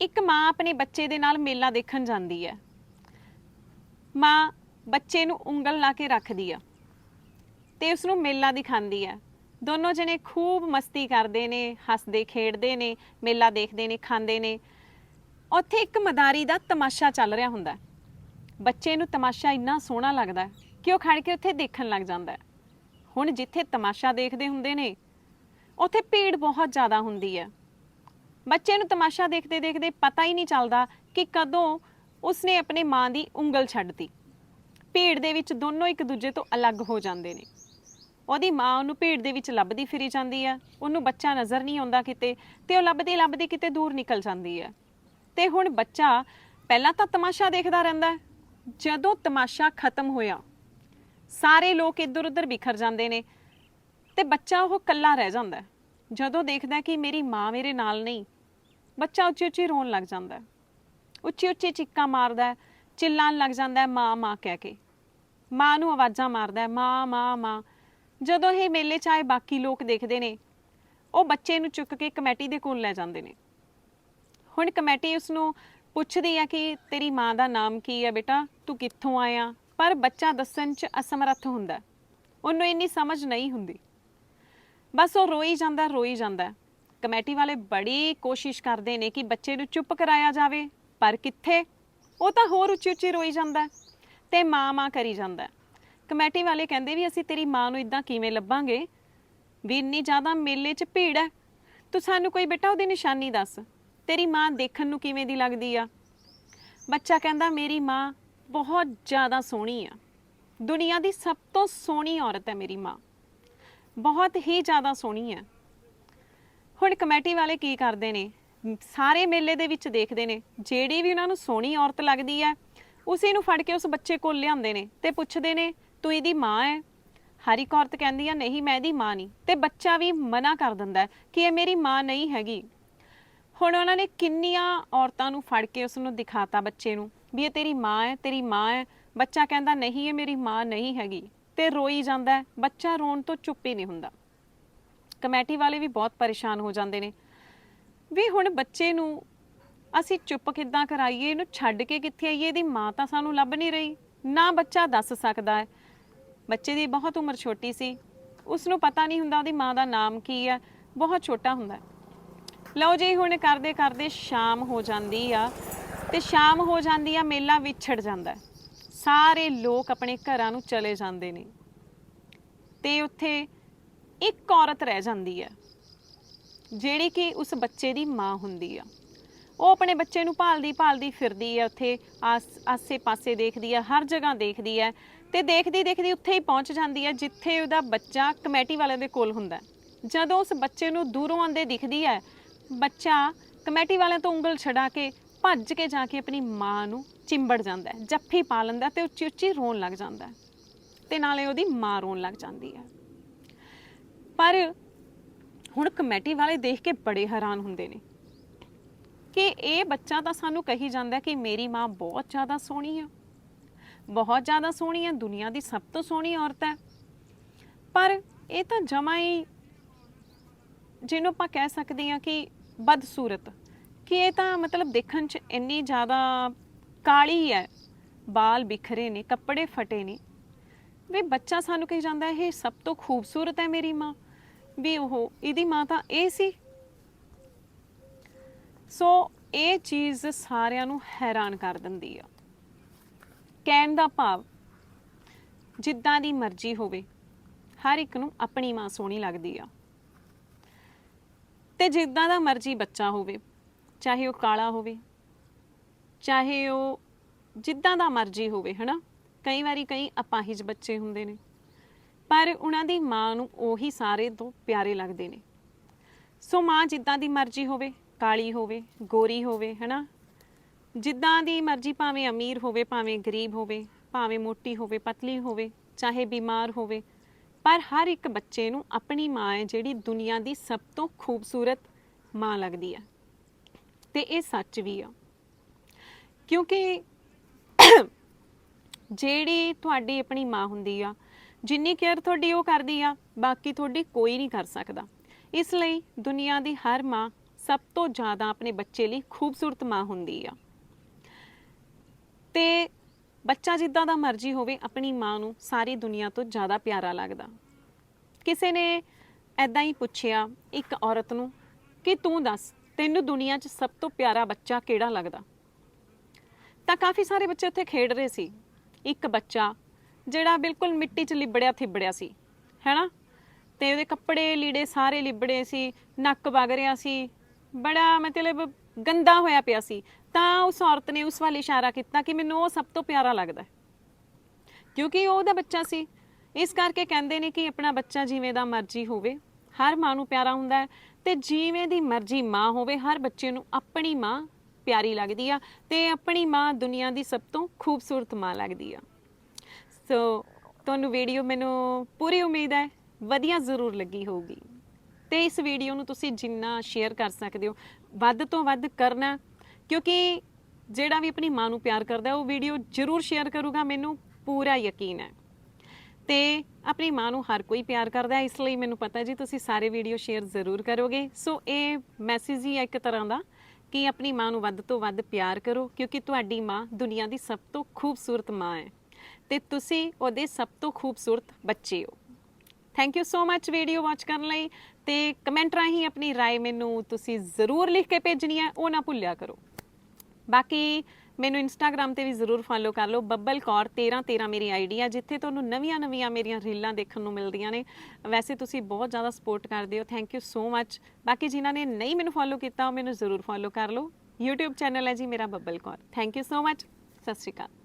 ਇੱਕ ਮਾਂ ਆਪਣੇ ਬੱਚੇ ਦੇ ਨਾਲ ਮੇਲਾ ਦੇਖਣ ਜਾਂਦੀ ਹੈ। ਮਾਂ ਬੱਚੇ ਨੂੰ ਉਂਗਲ ਲਾ ਕੇ ਰੱਖਦੀ ਆ ਤੇ ਉਸ ਨੂੰ ਮੇਲਾ ਦਿਖਾਉਂਦੀ ਆ। ਦੋਨੋਂ ਜਣੇ ਖੂਬ ਮਸਤੀ ਕਰਦੇ ਨੇ, ਹੱਸਦੇ, ਖੇਡਦੇ ਨੇ, ਮੇਲਾ ਦੇਖਦੇ ਨੇ, ਖਾਂਦੇ ਨੇ। ਉੱਥੇ ਇੱਕ ਮਦਾਰੀ ਦਾ ਤਮਾਸ਼ਾ ਚੱਲ ਰਿਹਾ ਹੁੰਦਾ। ਬੱਚੇ ਨੂੰ ਤਮਾਸ਼ਾ ਇੰਨਾ ਸੋਹਣਾ ਲੱਗਦਾ ਕਿ ਉਹ ਖੜ ਕੇ ਉੱਥੇ ਦੇਖਣ ਲੱਗ ਜਾਂਦਾ ਹੁਣ ਜਿੱਥੇ ਤਮਾਸ਼ਾ ਦੇਖਦੇ ਹੁੰਦੇ ਨੇ, ਉੱਥੇ ਭੀੜ ਬਹੁਤ ਜ਼ਿਆਦਾ ਹੁੰਦੀ ਹੈ। ਬੱਚੇ ਨੂੰ ਤਮਾਸ਼ਾ ਦੇਖਦੇ ਦੇਖਦੇ ਪਤਾ ਹੀ ਨਹੀਂ ਚੱਲਦਾ ਕਿ ਕਦੋਂ ਉਸਨੇ ਆਪਣੇ ਮਾਂ ਦੀ ਉਂਗਲ ਛੱਡਤੀ। ਭੀੜ ਦੇ ਵਿੱਚ ਦੋਨੋਂ ਇੱਕ ਦੂਜੇ ਤੋਂ ਅਲੱਗ ਹੋ ਜਾਂਦੇ ਨੇ। ਉਹਦੀ ਮਾਂ ਉਹਨੂੰ ਭੀੜ ਦੇ ਵਿੱਚ ਲੱਭਦੀ ਫਿਰੀ ਜਾਂਦੀ ਹੈ ਉਹਨੂੰ ਬੱਚਾ ਨਜ਼ਰ ਨਹੀਂ ਆਉਂਦਾ ਕਿਤੇ ਤੇ ਉਹ ਲੱਭਦੀ ਲੱਭਦੀ ਕਿਤੇ ਦੂਰ ਨਿਕਲ ਜਾਂਦੀ ਹੈ ਤੇ ਹੁਣ ਬੱਚਾ ਪਹਿਲਾਂ ਤਾਂ ਤਮਾਸ਼ਾ ਦੇਖਦਾ ਰਹਿੰਦਾ। ਜਦੋਂ ਤਮਾਸ਼ਾ ਖਤਮ ਹੋਇਆ, ਸਾਰੇ ਲੋਕ ਇੱਧਰ ਉੱਧਰ ਬਿਖਰ ਜਾਂਦੇ ਨੇ ਤੇ ਬੱਚਾ ਉਹ ਇਕੱਲਾ ਰਹਿ ਜਾਂਦਾ। ਜਦੋਂ ਦੇਖਦਾ ਕਿ ਮੇਰੀ ਮਾਂ ਮੇਰੇ ਨਾਲ ਨਹੀਂ, ਬੱਚਾ ਉੱਚੀ ਉੱਚੀ ਰੋਣ ਲੱਗ ਜਾਂਦਾ ਹੈ। ਉੱਚੀ ਉੱਚੀ ਚੀਕਾਂ ਮਾਰਦਾ ਹੈ ਚਿল্ਲਾਣ ਲੱਗ ਜਾਂਦਾ ਹੈ, ਮਾਂ ਮਾਂ ਕਹਿ ਕੇ। ਮਾਂ ਨੂੰ ਆਵਾਜ਼ਾਂ ਮਾਰਦਾ ਹੈ, ਮਾਂ ਮਾਂ ਮਾਂ। ਜਦੋਂ ਇਹ ਮੇਲੇ 'ਚ ਆਏ ਬਾਕੀ ਲੋਕ ਦੇਖਦੇ ਨੇ, ਉਹ ਬੱਚੇ ਨੂੰ ਚੁੱਕ ਕੇ ਕਮੇਟੀ ਦੇ ਕੋਲ ਲੈ ਜਾਂਦੇ ਨੇ। ਹੁਣ ਕਮੇਟੀ ਉਸ ਨੂੰ ਪੁੱਛਦੀ ਹੈ ਕਿ ਤੇਰੀ ਮਾਂ ਦਾ ਨਾਮ ਕੀ ਹੈ ਬੇਟਾ? ਤੂੰ ਕਿੱਥੋਂ ਆਇਆ? ਪਰ ਬੱਚਾ ਦੱਸਣ 'ਚ ਅਸਮਰੱਥ ਹੁੰਦਾ ਉਹਨੂੰ ਇੰਨੀ ਸਮਝ ਨਹੀਂ ਹੁੰਦੀ। ਬਸ ਉਹ ਰੋਈ ਜਾਂਦਾ ਰੋਈ ਜਾਂਦਾ। ਕਮੇਟੀ ਵਾਲੇ ਬੜੀ ਕੋਸ਼ਿਸ਼ ਕਰਦੇ ਨੇ ਕਿ ਬੱਚੇ ਨੂੰ ਚੁੱਪ ਕਰਾਇਆ ਜਾਵੇ, ਪਰ ਕਿੱਥੇ? ਉਹ ਤਾਂ ਹੋਰ ਉੱਚੀ ਉੱਚੀ ਰੋਈ ਜਾਂਦਾ ਹੈ ਤੇ ਮਾਂ ਮਾਂ ਕਰੀ ਜਾਂਦਾ। ਹੈ। ਕਮੇਟੀ ਵਾਲੇ ਕਹਿੰਦੇ ਵੀ ਅਸੀਂ ਤੇਰੀ ਮਾਂ ਨੂੰ ਇਦਾਂ ਕਿਵੇਂ ਲੱਭਾਂਗੇ? ਵੀ ਇੰਨੀ ਜ਼ਿਆਦਾ ਮੇਲੇ 'ਚ ਭੀੜ ਹੈ। ਤੂੰ ਸਾਨੂੰ ਕੋਈ ਬੇਟਾ ਉਹਦੀ ਨਿਸ਼ਾਨੀ ਦੱਸ। ਤੇਰੀ ਮਾਂ ਦੇਖਣ ਨੂੰ ਕਿਵੇਂ ਦੀ ਲੱਗਦੀ ਆ? ਬੱਚਾ ਕਹਿੰਦਾ, ਮੇਰੀ ਮਾਂ ਬਹੁਤ ਜ਼ਿਆਦਾ ਸੋਹਣੀ ਆ। ਦੁਨੀਆ ਦੀ ਸਭ ਤੋਂ ਸੋਹਣੀ ਔਰਤ ਹੈ ਮੇਰੀ ਮਾਂ। ਬਹੁਤ ਹੀ ਜ਼ਿਆਦਾ ਸੋਹਣੀ ਹੈ। ਹੁਣ ਕਮੇਟੀ ਵਾਲੇ ਕੀ ਕਰਦੇ ਨੇ? ਸਾਰੇ ਮੇਲੇ ਦੇ ਵਿੱਚ ਦੇਖਦੇ ਨੇ। ਜਿਹੜੀ ਵੀ ਉਹਨਾਂ ਨੂੰ ਸੋਹਣੀ ਔਰਤ ਲੱਗਦੀ ਹੈ, ਉਸੇ ਨੂੰ ਫੜ ਕੇ ਉਸ ਬੱਚੇ ਕੋਲ ਲਿਆਉਂਦੇ ਨੇ ਤੇ ਪੁੱਛਦੇ ਨੇ, ਤੂੰ ਇਹਦੀ ਮਾਂ ਹੈ? ਹਰ ਇੱਕ ਔਰਤ ਕਹਿੰਦੀ ਆ, ਨਹੀਂ, ਮੈਂ ਇਹਦੀ ਮਾਂ ਨਹੀਂ। ਤੇ ਬੱਚਾ ਵੀ ਮਨਾ ਕਰ ਦਿੰਦਾ ਕਿ ਇਹ ਮੇਰੀ ਮਾਂ ਨਹੀਂ ਹੈਗੀ। ਹੁਣ ਉਹਨਾਂ ਨੇ ਕਿੰਨੀਆਂ ਔਰਤਾਂ ਨੂੰ ਫੜ ਕੇ ਉਸ ਨੂੰ ਦਿਖਾਤਾ ਬੱਚੇ ਨੂੰ, ਵੀ ਇਹ ਤੇਰੀ ਮਾਂ ਹੈ, ਤੇਰੀ ਮਾਂ ਹੈ। ਬੱਚਾ ਕਹਿੰਦਾ, ਨਹੀਂ, ਇਹ ਮੇਰੀ ਮਾਂ ਨਹੀਂ ਹੈਗੀ। ਤੇ ਰੋਈ ਜਾਂਦਾ ਹੈ, ਬੱਚਾ ਰੋਣ ਤੋਂ ਚੁੱਪ ਹੀ ਨਹੀਂ ਹੁੰਦਾ। ਕਮੇਟੀ ਵਾਲੇ ਵੀ ਬਹੁਤ ਪਰੇਸ਼ਾਨ ਹੋ ਜਾਂਦੇ ਨੇ। ਵੀ ਹੁਣ ਬੱਚੇ ਨੂੰ ਅਸੀਂ ਚੁੱਪ ਕਿੱਦਾਂ ਕਰਾਈਏ, ਇਹਨੂੰ ਛੱਡ ਕੇ ਕਿੱਥੇ ਆਈਏ? ਇਹਦੀ ਮਾਂ ਤਾਂ ਸਾਨੂੰ ਲੱਭ ਨਹੀਂ ਰਹੀ। ਨਾ ਬੱਚਾ ਦੱਸ ਸਕਦਾ ਹੈ। ਬੱਚੇ ਦੀ ਬਹੁਤ ਉਮਰ ਛੋਟੀ ਸੀ। ਉਸ ਨੂੰ ਪਤਾ ਨਹੀਂ ਹੁੰਦਾ ਉਹਦੀ ਮਾਂ ਦਾ ਨਾਮ ਕੀ ਹੈ। ਬਹੁਤ ਛੋਟਾ ਹੁੰਦਾ ਲਓ ਜੀ, ਹੁਣ ਕਰਦੇ ਕਰਦੇ ਸ਼ਾਮ ਹੋ ਜਾਂਦੀ ਆ ਤੇ ਸ਼ਾਮ ਹੋ ਜਾਂਦੀ ਆ, ਮੇਲਾ ਵਿਛੜ ਜਾਂਦਾ ਸਾਰੇ ਲੋਕ ਆਪਣੇ ਘਰਾਂ ਨੂੰ ਚਲੇ ਜਾਂਦੇ ਨੇ। ਤੇ ਉੱਥੇ ਇੱਕ ਔਰਤ ਰਹਿ ਜਾਂਦੀ ਹੈ, ਜਿਹੜੀ ਕਿ ਉਸ ਬੱਚੇ ਦੀ ਮਾਂ ਹੁੰਦੀ ਆ। ਉਹ ਆਪਣੇ ਬੱਚੇ ਨੂੰ ਭਾਲਦੀ ਭਾਲਦੀ ਫਿਰਦੀ ਹੈ, ਉੱਥੇ ਆਸ- ਆਸੇ-ਪਾਸੇ ਦੇਖਦੀ ਹੈ, ਹਰ ਜਗ੍ਹਾ ਦੇਖਦੀ ਹੈ ਤੇ ਦੇਖਦੀ ਦੇਖਦੀ ਉੱਥੇ ਹੀ ਪਹੁੰਚ ਜਾਂਦੀ ਹੈ, ਜਿੱਥੇ ਉਹਦਾ ਬੱਚਾ ਕਮੇਟੀ ਵਾਲਿਆਂ ਦੇ ਕੋਲ ਹੁੰਦਾ ਜਦੋਂ ਉਸ ਬੱਚੇ ਨੂੰ ਦੂਰੋਂ ਆਂਦੇ ਦਿਖਦੀ ਹੈ, ਬੱਚਾ ਕਮੇਟੀ ਵਾਲਿਆਂ ਤੋਂ ਉਂਗਲ ਛਡਾ ਕੇ ਭੱਜ ਕੇ ਜਾ ਕੇ ਆਪਣੀ ਮਾਂ ਨੂੰ ਚਿੰਬੜ ਜਾਂਦਾ ਹੈ, ਜੱਫੀ ਪਾ ਲੈਂਦਾ ਤੇ ਉੱਚੀ ਉੱਚੀ ਰੋਣ ਲੱਗ ਜਾਂਦਾ ਹੈ। ਤੇ ਨਾਲੇ ਉਹਦੀ ਮਾਂ ਰੋਣ ਲੱਗ ਜਾਂਦੀ ਹੈ। ਪਰ ਹੁਣ ਕਮੇਟੀ ਵਾਲੇ ਦੇਖ ਕੇ ਬੜੇ ਹੈਰਾਨ ਹੁੰਦੇ ਨੇ ਕਿ ਇਹ ਬੱਚਾ ਤਾਂ ਸਾਨੂੰ ਕਹੀ ਜਾਂਦਾ ਕਿ ਮੇਰੀ ਮਾਂ ਬਹੁਤ ਜ਼ਿਆਦਾ ਸੋਹਣੀ ਆ। ਬਹੁਤ ਜ਼ਿਆਦਾ ਸੋਹਣੀ ਆ, ਦੁਨੀਆ ਦੀ ਸਭ ਤੋਂ ਸੋਹਣੀ ਔਰਤ ਹੈ। ਪਰ ਇਹ ਤਾਂ ਜਮਾ ਹੀ ਜਿਹਨੂੰ ਆਪਾਂ ਕਹਿ ਸਕਦੇ ਹਾਂ ਕਿ ਬਦਸੂਰਤ ਕਿ ਇਹ ਤਾਂ ਮਤਲਬ ਦੇਖਣ 'ਚ ਇੰਨੀ ਜ਼ਿਆਦਾ ਕਾਲੀ ਹੈ। ਬਾਲ ਬਿਖਰੇ ਨੇ, ਕੱਪੜੇ ਫਟੇ ਨੇ। ਵੀ ਬੱਚਾ ਸਾਨੂੰ ਕਹੀ ਜਾਂਦਾ, ਇਹ ਸਭ ਤੋਂ ਖੂਬਸੂਰਤ ਹੈ ਮੇਰੀ ਮਾਂ। ਵੀ ਉਹ, ਇਹਦੀ ਮਾਂ ਤਾਂ ਇਹ ਸੀ। ਸੋ ਇਹ ਚੀਜ਼ ਸਾਰਿਆਂ ਨੂੰ ਹੈਰਾਨ ਕਰ ਦਿੰਦੀ ਆ। ਕਹਿਣ ਦਾ ਭਾਵ, ਜਿੱਦਾਂ ਦੀ ਮਰਜ਼ੀ ਹੋਵੇ, ਹਰ ਇੱਕ ਨੂੰ ਆਪਣੀ ਮਾਂ ਸੋਹਣੀ ਲੱਗਦੀ ਆ। ਤੇ ਜਿੱਦਾਂ ਦਾ ਮਰਜ਼ੀ ਬੱਚਾ ਹੋਵੇ ਚਾਹੇ ਉਹ ਕਾਲਾ ਹੋਵੇ, ਚਾਹੇ ਉਹ ਜਿੱਦਾਂ ਦਾ ਮਰਜ਼ੀ ਹੋਵੇ, ਹਨਾ? ਕਈ ਵਾਰੀ ਕਈ ਅਪਾਹਿਜ ਬੱਚੇ ਹੁੰਦੇ ਨੇ, ਪਰ ਉਹਨਾਂ ਦੀ ਮਾਂ ਨੂੰ ਉਹੀ ਸਾਰੇ ਤੋਂ ਪਿਆਰੇ ਲੱਗਦੇ ਨੇ। ਸੋ ਮਾਂ ਜਿੱਦਾਂ ਦੀ ਮਰਜ਼ੀ ਹੋਵੇ, ਕਾਲੀ ਹੋਵੇ, ਗੋਰੀ ਹੋਵੇ, ਹਨਾ? ਜਿੱਦਾਂ ਦੀ ਮਰਜ਼ੀ ਭਾਵੇਂ ਅਮੀਰ ਹੋਵੇ, ਭਾਵੇਂ ਗਰੀਬ ਹੋਵੇ, ਭਾਵੇਂ ਮੋਟੀ ਹੋਵੇ, ਪਤਲੀ ਹੋਵੇ, ਚਾਹੇ ਬਿਮਾਰ ਹੋਵੇ, ਪਰ ਹਰ ਇੱਕ ਬੱਚੇ ਨੂੰ ਆਪਣੀ ਮਾਂ ਹੈ ਜਿਹੜੀ ਦੁਨੀਆ ਦੀ ਸਭ ਤੋਂ ਖੂਬਸੂਰਤ ਮਾਂ ਲੱਗਦੀ ਹੈ। ਤੇ ਇਹ ਸੱਚ ਵੀ ਆ। ਕਿਉਂਕਿ ਜਿਹੜੀ ਤੁਹਾਡੀ ਆਪਣੀ ਮਾਂ ਹੁੰਦੀ ਆ, ਜਿੰਨੀ ਕੇਅਰ ਤੁਹਾਡੀ ਉਹ ਕਰਦੀ ਆ, ਬਾਕੀ ਤੁਹਾਡੀ ਕੋਈ ਨਹੀਂ ਕਰ ਸਕਦਾ। ਇਸ ਲਈ ਦੁਨੀਆ ਦੀ ਹਰ ਮਾਂ ਸਭ ਤੋਂ ਜ਼ਿਆਦਾ ਆਪਣੇ ਬੱਚੇ ਲਈ ਖੂਬਸੂਰਤ ਮਾਂ ਹੁੰਦੀ ਆ। ਤੇ ਬੱਚਾ ਜਿੱਦਾਂ ਦਾ ਮਰਜ਼ੀ ਹੋਵੇ, ਆਪਣੀ ਮਾਂ ਨੂੰ ਸਾਰੀ ਦੁਨੀਆ ਤੋਂ ਜ਼ਿਆਦਾ ਪਿਆਰਾ ਲੱਗਦਾ। ਕਿਸੇ ਨੇ ਐਦਾਂ ਹੀ ਪੁੱਛਿਆ ਇੱਕ ਔਰਤ ਨੂੰ ਕਿ ਤੂੰ ਦੱਸ ਤੈਨੂੰ ਦੁਨੀਆ 'ਚ ਸਭ ਤੋਂ ਪਿਆਰਾ ਬੱਚਾ ਕਿਹੜਾ ਲੱਗਦਾ? ਤਾਂ ਕਾਫੀ ਸਾਰੇ ਬੱਚੇ ਉੱਥੇ ਖੇਡ ਰਹੇ ਸੀ। ਇੱਕ ਬੱਚਾ ਜਿਹੜਾ ਬਿਲਕੁਲ ਮਿੱਟੀ 'ਚ ਲਿਬੜਿਆ ਥਿਬੜਿਆ ਸੀ, ਹੈਨਾ? ਤੇ ਉਹਦੇ ਕੱਪੜੇ ਲੀੜੇ ਸਾਰੇ ਲਿਬੜੇ ਸੀ, ਨੱਕ ਵਗ ਰਿਹਾ ਸੀ, ਬੜਾ ਮਤਲਬ ਗੰਦਾ ਹੋਇਆ ਪਿਆ ਸੀ। ਤਾਂ ਉਸ ਔਰਤ ਨੇ ਉਸ ਵੱਲ ਇਸ਼ਾਰਾ ਕੀਤਾ ਕਿ ਮੈਨੂੰ ਉਹ ਸਭ ਤੋਂ ਪਿਆਰਾ ਲੱਗਦਾ ਕਿਉਂਕਿ ਉਹ ਉਹਦਾ ਬੱਚਾ ਸੀ। ਇਸ ਕਰਕੇ ਕਹਿੰਦੇ ਨੇ ਕਿ ਆਪਣਾ ਬੱਚਾ ਜਿਵੇਂ ਦਾ ਮਰਜ਼ੀ ਹੋਵੇ। ਹਰ ਮਾਂ ਨੂੰ ਪਿਆਰਾ ਹੁੰਦਾ ਹੈ। ਤੇ ਜਿਵੇਂ ਦੀ ਮਰਜ਼ੀ ਮਾਂ ਹੋਵੇ, ਹਰ ਬੱਚੇ ਨੂੰ ਆਪਣੀ ਮਾਂ ਪਿਆਰੀ ਲੱਗਦੀ ਆ ਤੇ ਆਪਣੀ ਮਾਂ ਦੁਨੀਆ ਦੀ ਸਭ ਤੋਂ ਖੂਬਸੂਰਤ ਮਾਂ ਲੱਗਦੀ ਆ। ਸੋ ਤੁਹਾਨੂੰ ਵੀਡੀਓ ਮੈਨੂੰ ਪੂਰੀ ਉਮੀਦ ਹੈ, ਵਧੀਆ ਜ਼ਰੂਰ ਲੱਗੀ ਹੋਊਗੀ। ਤੇ ਇਸ ਵੀਡੀਓ ਨੂੰ ਤੁਸੀਂ ਜਿੰਨਾ ਸ਼ੇਅਰ ਕਰ ਸਕਦੇ ਹੋ, ਵੱਧ ਤੋਂ ਵੱਧ ਕਰਨਾ, ਕਿਉਂਕਿ ਜਿਹੜਾ ਵੀ ਆਪਣੀ ਮਾਂ ਨੂੰ ਪਿਆਰ ਕਰਦਾ, ਉਹ ਵੀਡੀਓ ਜ਼ਰੂਰ ਸ਼ੇਅਰ ਕਰੂਗਾ, ਮੈਨੂੰ ਪੂਰਾ ਯਕੀਨ ਹੈ। ਤੇ ਆਪਣੀ ਮਾਂ ਨੂੰ ਹਰ ਕੋਈ ਪਿਆਰ ਕਰਦਾ ਹੈ ਇਸ ਲਈ ਮੈਨੂੰ ਪਤਾ ਜੀ ਤੁਸੀਂ ਸਾਰੇ ਵੀਡੀਓ ਸ਼ੇਅਰ ਜ਼ਰੂਰ ਕਰੋਗੇ ਸੋ ਇਹ ਮੈਸੇਜ ਹੀ ਹੈ ਇੱਕ ਤਰ੍ਹਾਂ ਦਾ ਕਿ ਆਪਣੀ ਮਾਂ ਨੂੰ ਵੱਧ ਤੋਂ ਵੱਧ ਪਿਆਰ ਕਰੋ ਕਿਉਂਕਿ ਤੁਹਾਡੀ ਮਾਂ ਦੁਨੀਆ ਦੀ ਸਭ ਤੋਂ ਖੂਬਸੂਰਤ ਮਾਂ ਹੈ ਤੇ ਤੁਸੀਂ ਉਹਦੇ ਸਭ ਤੋਂ ਖੂਬਸੂਰਤ ਬੱਚੇ ਹੋ thank you so much video watch ਕਰਨ ਲਈ ਤੇ ਕਮੈਂਟ ਰਾਹੀਂ ਆਪਣੀ رائے ਮੈਨੂੰ ਤੁਸੀਂ ਜ਼ਰੂਰ ਲਿਖ ਕੇ ਭੇਜਣੀ ਹੈ ਉਹ ਨਾ ਭੁੱਲਿਆ ਕਰੋ ਬਾਕੀ ਮੈਨੂੰ ਇੰਸਟਾਗ੍ਰam ਤੇ ਵੀ ਜ਼ਰੂਰ ਫੋਲੋ ਕਰ ਲਓ। ਬੱਬਲ ਕੌਰ 1313 ਮੇਰੀ ਆਈਡੀ ਆ, ਜਿੱਥੇ ਤੁਹਾਨੂੰ ਨਵੀਆਂ-ਨਵੀਆਂ ਮੇਰੀਆਂ ਰੀਲਾਂ ਦੇਖਣ ਨੂੰ ਮਿਲਦੀਆਂ ਨੇ। ਵੈਸੇ ਤੁਸੀਂ ਬਹੁਤ ਜ਼ਿਆਦਾ ਸਪੋਰਟ ਕਰਦੇ ਹੋ। ਥੈਂਕ ਯੂ ਸੋ ਮੱਚ ਬਾਕੀ ਜਿਨ੍ਹਾਂ ਨੇ ਨਹੀਂ ਮੈਨੂੰ ਫੋਲੋ ਕੀਤਾ, ਉਹ ਮੈਨੂੰ ਜ਼ਰੂਰ ਫੋਲੋ ਕਰ ਲਓ। YouTube ਚੈਨਲ ਹੈ ਜੀ ਮੇਰਾ Babbal Kaur. Thank you so much Sat Sri Akal.